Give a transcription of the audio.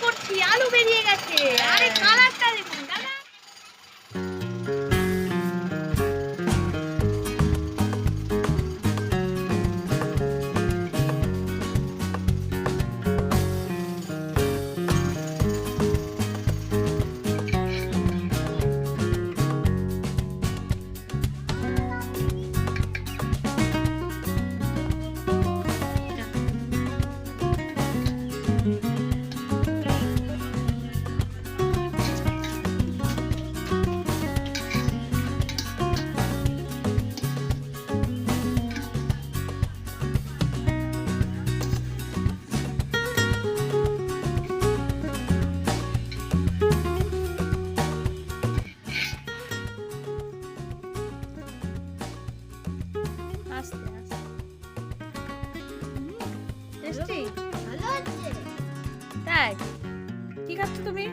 করছি আলু বেরিয়ে গেছে। আরে হ্যাঁ। কালারটা দেখুন। আস্তে আস্তে টেস্টি? ভালো আছে তাই কি খাচ্ছ তুমি?